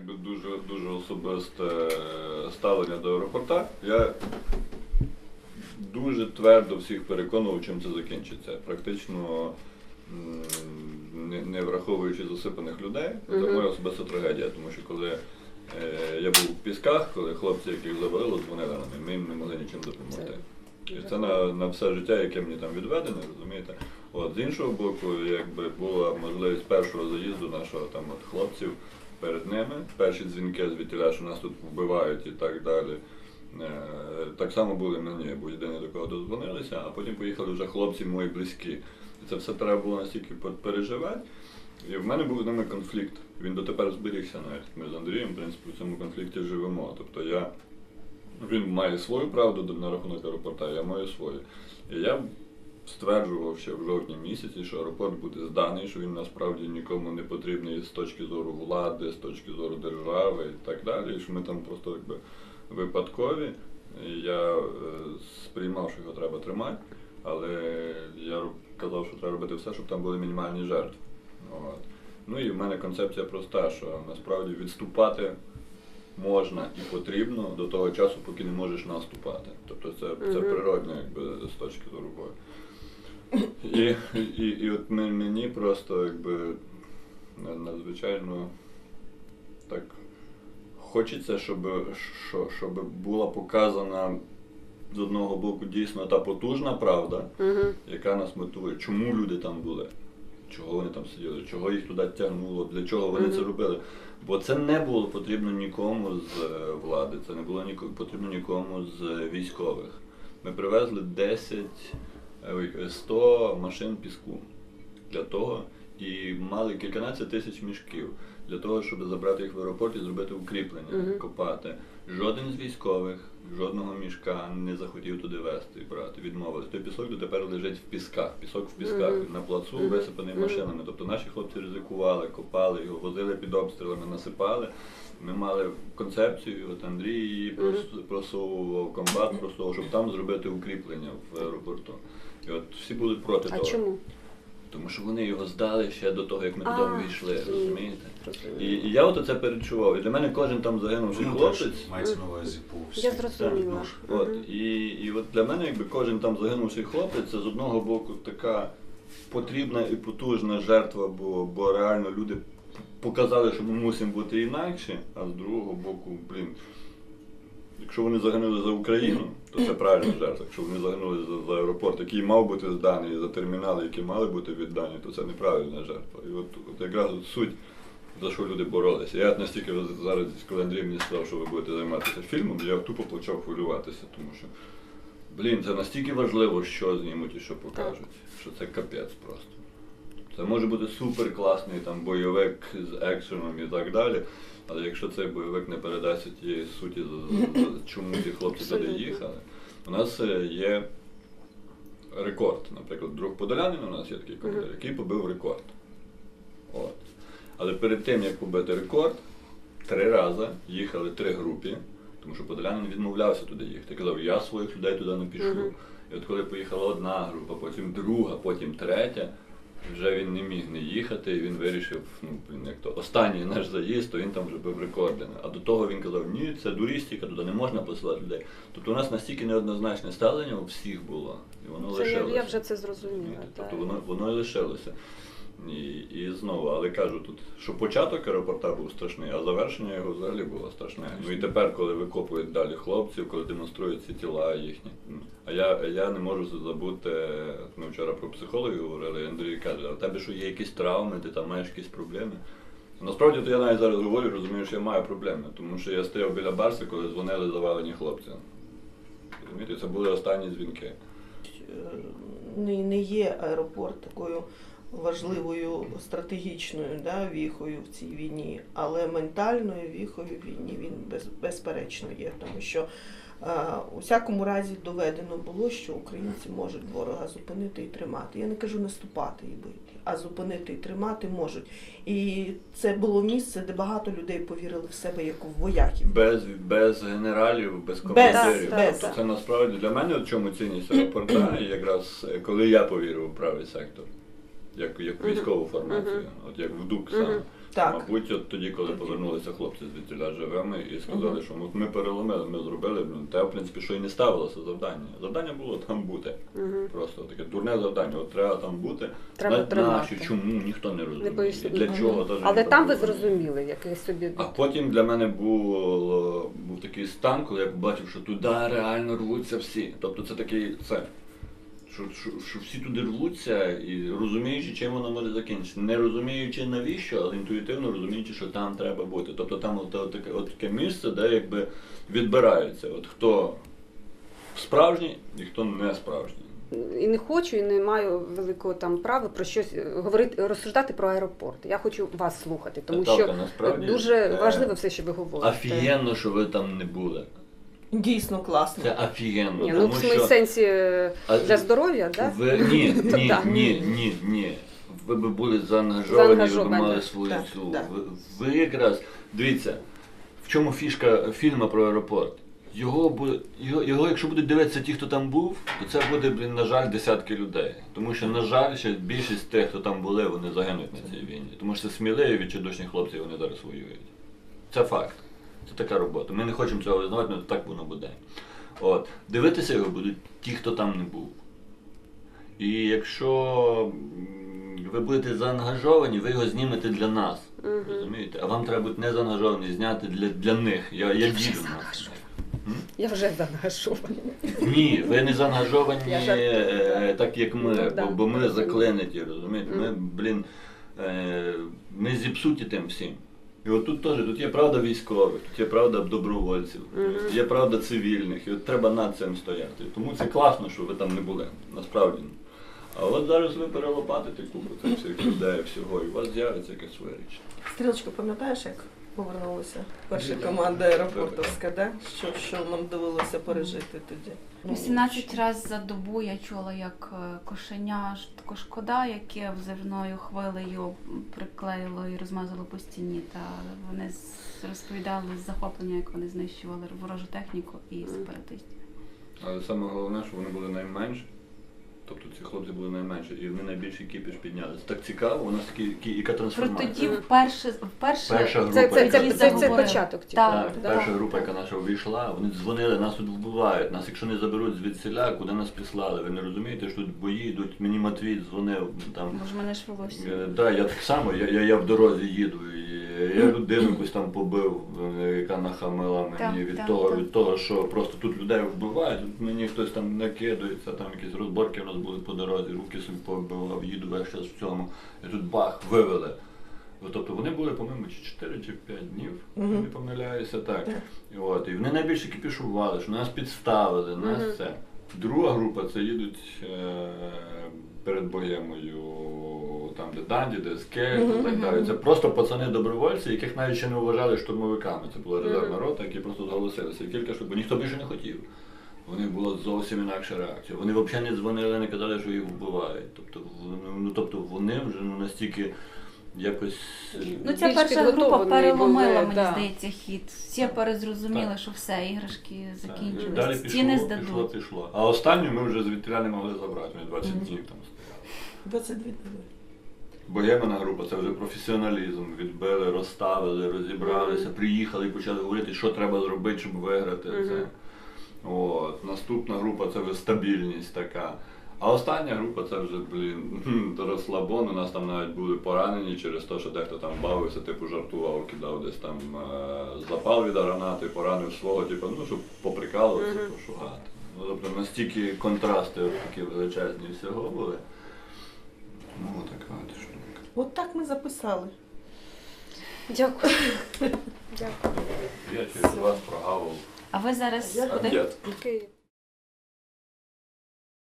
Мене якби дуже дуже особисте ставлення до аеропорта. Я дуже твердо всіх переконував, чим це закінчиться. Практично не, не враховуючи засипаних людей, це Мгм. моя особиста трагедія, тому що коли е, я був в пісках, коли хлопці, яких завалило, дзвонили нам, ми їм не могли нічим допомогти. І це на, на все життя, яке мені там відведене, розумієте? От, з іншого боку, якби була можливість першого заїзду нашого там от хлопців перед ними, перші дзвінки звідтіля, що нас тут вбивають і так далі. Е, так само були мені, бо єдині до кого дозвонилися, а потім поїхали вже хлопці мої близькі. І це все треба було настільки переживати. І в мене був з ними конфлікт. Він дотепер зберігся навіть. Ми з Андрієм, в принципі, в цьому конфлікті живемо. Тобто я він має свою правду на рахунок аеропорта, я маю свою. І я стверджував ще в жовтні місяці, що аеропорт буде зданий, що він насправді нікому не потрібний з точки зору влади, з точки зору держави і так далі. І що ми там просто якби випадкові. Я е, сприймав, що його треба тримати, але я казав, що треба робити все, щоб там були мінімальні жертви. От. Ну і в мене концепція проста, що насправді відступати можна і потрібно до того часу, поки не можеш наступати. Тобто це, це Мгм. природно, якби з точки зору бою. І, і, і от мені просто якби надзвичайно так хочеться, щоб, що, щоб була показана з одного боку дійсно та потужна правда, Угу. яка нас мотивує, чому люди там були, чого вони там сиділи, чого їх туди тягнуло, для чого вони Мгм. це робили. Бо це не було потрібно нікому з е, влади, це не було ніко- потрібно нікому з е, військових. Ми привезли 10, е, ой, 100 машин піску для того і мали кільканадцять тисяч мішків для того, щоб забрати їх в аеропорт і зробити укріплення, Мгм. копати. Жоден з військових жодного мішка не захотів туди вести і брати, відмовились. Той пісок дотепер лежить в пісках. Пісок в пісках Мгм. на плацу Мгм. висипаний машинами. Тобто наші хлопці ризикували, копали його, возили під обстрілами, насипали. Ми мали концепцію, от Андрій її просовував, комбат просовував, щоб там зробити укріплення в аеропорту. І от всі були проти А того. чому? Тому що вони його здали ще до того, як ми А, додому війшли, розумієте? І, і я от це перечував. І для мене кожен там загинувший хлопець. Мається на увазі по всій Я зрозуміла. душ. От, Мгм. і, і от для мене, якби кожен там загинувший хлопець, це з одного боку така потрібна і потужна жертва, бо, бо реально люди показали, що ми мусимо бути інакші, а з другого боку, блін, якщо вони загинули за Україну, то це правильна жертва. Якщо вони загинули за, за аеропорт, який мав бути зданий, за термінали, які мали бути віддані, то це неправильна жертва. І от, от якраз от суть, за що люди боролися. Я настільки зараз, коли Андрій мені сказав, що ви будете займатися фільмом, я тупо почав хвилюватися, тому що, блін, це настільки важливо, що знімуть і що покажуть, що це капець просто. Це може бути супер класний там бойовик з екшеном і так далі. Але якщо цей бойовик не передасться тієї суті, чому ці хлопці туди їхали, у нас е, є рекорд. Наприклад, друг Подолянин у нас є такий командир, який побив рекорд. От. Але перед тим, як побити рекорд, три рази їхали три групи, тому що Подолянин відмовлявся туди їхати. Казав, я своїх людей туди не пішлю. І от коли поїхала одна група, потім друга, потім третя, вже він не міг не їхати, і він вирішив, ну, він як то останній наш заїзд, то він там вже був рекорди. А до того він казав, ні, це дурістика, туди не можна посилати людей. Тобто у нас настільки неоднозначне ставлення у всіх було, і воно Це лишилося. я вже це зрозуміла. Тобто воно, воно і лишилося. І, і знову, але кажу тут, що початок аеропорта був страшний, а завершення його взагалі було страшне. Ну і тепер, коли викопують далі хлопців, коли демонструють ці тіла їхні. ну, А я, я не можу забути, ми вчора про психологів говорили, і Андрій каже, а в тебе що є якісь травми, ти там маєш якісь проблеми. Насправді то я навіть зараз говорю, розумію, що я маю проблеми, тому що я стояв біля Барси, коли дзвонили завалені хлопці. Розумієте, це були останні дзвінки. Е, не, не є аеропорт такою важливою стратегічною да, віхою в цій війні, але ментальною віхою в війні він без, безперечно є, тому що е, у всякому разі доведено було, що українці можуть ворога зупинити і тримати. Я не кажу наступати і бити, а зупинити і тримати можуть. І це було місце, де багато людей повірили в себе як в вояків. Без, без генералів, без Без, командирів. без. Тобто Це насправді для мене в чому цінність аеропорта, і якраз е, коли я повірив у правий сектор, як, як військову формацію, от як в ДУК саме. Так. Мабуть, от тоді, коли повернулися хлопці звідтіля живими і сказали, що ми переломили, ми зробили, ну, те, в принципі, що і не ставилося завдання. Завдання було там бути. Просто таке дурне завдання. От треба там бути. Треба тримати. чому ніхто не розуміє. поясню. Для чого Але там ви зрозуміли, який собі. А потім для мене був, був такий стан, коли я побачив, що туди реально рвуться всі. Тобто це такий це. Що, що, що всі туди рвуться і розуміючи, чим воно може закінчитися. Не розуміючи навіщо, але інтуїтивно розуміючи, що там треба бути. Тобто там от, от, таке, от таке місце, де якби відбираються. От хто справжній і хто не справжній. І не хочу, і не маю великого там права про щось говорити, розсуждати про аеропорт. Я хочу вас слухати, тому Наталка, що насправді, дуже е, важливо все, що ви говорите. Офігенно, що ви там не були. Дійсно класно. Це офігенно. Ні, ну тому в смі- що... сенсі А- для здоров'я, да? Ви ні, ні, ні, ні, ні. Ви б були заангажовані, ви б мали свою Так, цю. так. Ви, ви якраз дивіться, в чому фішка фільму про аеропорт. Його буде, його, його, якщо будуть дивитися ті, хто там був, то це буде, блін, на жаль, десятки людей. Тому що, на жаль, ще більшість тих, хто там були, вони загинуть на цій війні. Тому що це сміливі відчайдушні хлопці, вони зараз воюють. Це факт. Це така робота. Ми не хочемо цього визнавати, але так воно буде. От. Дивитися його будуть ті, хто там не був. І якщо ви будете заангажовані, ви його знімете для нас. Мгм. Розумієте? А вам треба бути не заангажовані, зняти для, для них. Я, я Я діду вже на. заангажована. Я вже заангажована. Ні, ви не заангажовані Я жартую, е, так, як ми, Ну, да, бо, бо ми заклинені, розумієте? Ми, блін, е, ми зіпсуті тим всім. І от тут теж тут є правда військових, тут є правда добровольців, Мгм. є правда цивільних, і от треба над цим стояти. Тому це класно, що ви там не були, насправді. А от зараз ви перелопатите купу цих всіх людей, всього, і у вас з'явиться якась своя річ. Стрілочка, пам'ятаєш, як повернулася перша команда аеропортовська, да? що, що нам довелося пережити тоді? Ну, 18 разів за добу я чула, як е, кошеня ж тако шкода, яке взривною хвилею приклеїло і розмазало по стіні. Та вони розповідали з захоплення, як вони знищували ворожу техніку і сепаратистів. Але саме головне, що вони були найменші. Тобто ці хлопці були найменші, і вони найбільший кіпіш підняли. Це так цікаво, у нас такі, яка Про трансформація. тоді вперше, вперше Перша група. Це, це, це, це, це початок. Так, Так, да. перша група, яка наша увійшла, вони дзвонили, нас тут вбивають. Нас, якщо не заберуть звідсіля, куди нас прислали. Ви не розумієте, що тут бої йдуть. Мені Матвій дзвонив там. Може мене ж волосся. Е, Да, я так само, я, я, я в дорозі їду. І я людину якусь там побив, е, яка нахамила мені Так, від так, того, так. від того, що просто тут людей вбивають, тут мені хтось там накидується, там якісь розборки у нас були по дорозі, руки собі повбивав, їду весь час в цьому. І тут бах, вивели. Тобто вони були, по-моєму, чи 4 чи 5 днів, не помиляюся, так. І, от, і вони найбільше кіпішували, що нас підставили, нас це. Друга група це їдуть е, перед Богемою, там де Данді, де Скель і так далі. Це просто пацани-добровольці, яких навіть ще не вважали штурмовиками. Це була резервна рота, які просто зголосилися. І кілька штук, бо ніхто більше не хотів. У них була зовсім інакша реакція. Вони взагалі не дзвонили, не казали, що їх вбивають. Тобто, вони- ну, тобто вони вже ну, настільки якось. е, Ну, ця Більш перша група переломила, мені да. здається, хід. Всі перезрозуміли, Так. що все, іграшки Так, і закінчились. Далі Стіни пішло, здадуть. пішло, пішло. А останню ми вже звідтіля не могли забрати, вони 20 Мгм. днів там стояли. 22 доби. Богемна група це вже професіоналізм. Відбили, розставили, розібралися, приїхали і почали говорити, що треба зробити, щоб виграти Мгм. От. Наступна група це вже стабільність така. А остання група це вже, блін, розслабон. У нас там навіть були поранені через те, що дехто там бавився, типу жартував, кидав десь там е, запал від гранати, поранив свого, типу, ну, щоб поприкалуватися, Мгм. пошугати. Ну, тобто настільки контрасти такі величезні всього були. Ну, така от штука. От так ми записали. Дякую. Дякую. Я через вас прогавив А ви зараз куди? Окей.